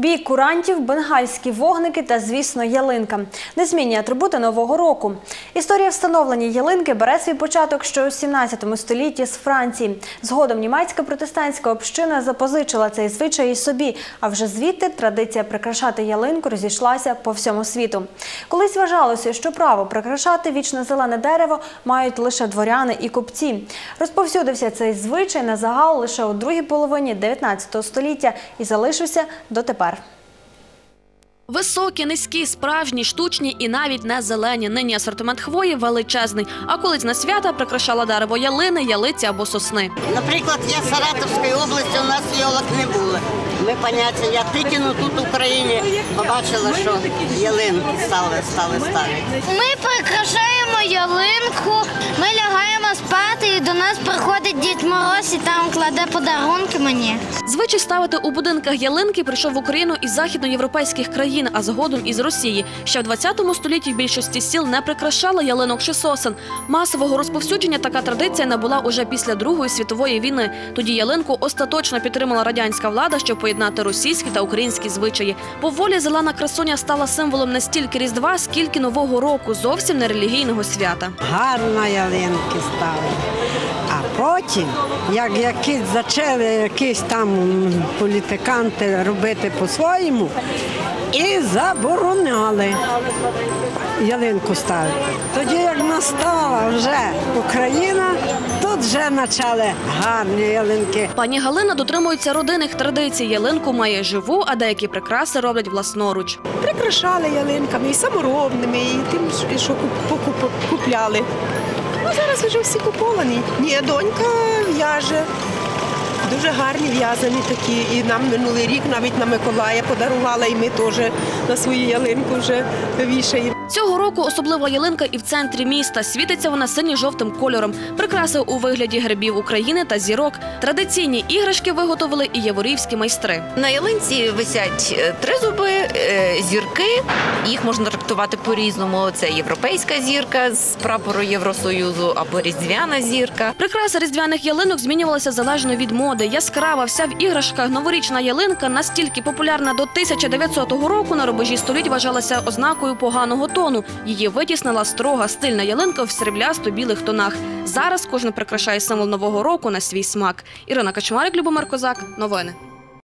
Бій курантів, бенгальські вогники та, звісно, ялинка. Незмінні атрибути нового року. Історія встановлення ялинки бере свій початок ще у 17 столітті з Франції. Згодом німецька протестантська община запозичила цей звичай і собі. А вже звідти традиція прикрашати ялинку розійшлася по всьому світу. Колись вважалося, що право прикрашати вічно зелене дерево мають лише дворяни і купці. Розповсюдився цей звичай на загал лише у другій половині 19 століття і залишився дотепер. Високі, низькі, справжні, штучні і навіть не зелені. Нині асортимент хвої величезний. А колись на свята прикрашала дерево ялини, ялиці або сосни. Наприклад, я з Саратовської області, у нас йолок не було. Ми поняття, я тільки ну, тут в Україні побачила, що ялинки стали, стали ставити. Ми прикрашаємо лягаємо нас приходить Дід Мороз і там кладе подарунки мені. Звичай ставити у будинках ялинки прийшов в Україну із західноєвропейських країн, а згодом із Росії. Ще в 20 столітті в більшості сіл не прикрашали ялинок чи сосен. Масового розповсюдження така традиція набула уже після Другої світової війни. Тоді ялинку остаточно підтримала радянська влада, щоб поєднати російські та українські звичаї. Поволі зелена красуня стала символом не стільки різдва, скільки нового року, зовсім не релігійного свята. гарно ялинки стали. А потім, як якісь почали якісь там політиканти робити по-своєму, і забороняли ялинку ставити. Тоді, як настала вже Україна, тут вже почали гарні ялинки. Пані Галина дотримується родинних традицій. Ялинку має живу, а деякі прикраси роблять власноруч. прикрашали ялинками і саморобними, і тим, що куп- купляли. Зараз вже всі куповані. Ні, донька в'яже. Дуже гарні в'язані такі. І нам минулий рік навіть на Миколая подарувала, і ми теж на свою ялинку вже вішаємо. Цього року особлива ялинка і в центрі міста. Світиться вона синьо-жовтим кольором. Прикраси у вигляді грибів України та зірок. Традиційні іграшки виготовили і яворівські майстри. На ялинці висять е, тризуби, е, зірки. Їх можна трактувати по-різному. Це європейська зірка з прапору Євросоюзу або різдвяна зірка. Прикраси різдвяних ялинок змінювалися залежно від моди. Яскрава, вся в іграшках новорічна ялинка настільки популярна до 1900 року на рубежі століть вважалася ознакою поганого тону. Її витіснила строга стильна ялинка в сріблясто-білих тонах. Зараз кожен прикрашає символ нового року на свій смак. Ірина Качмарик, Любомир Козак. Новини.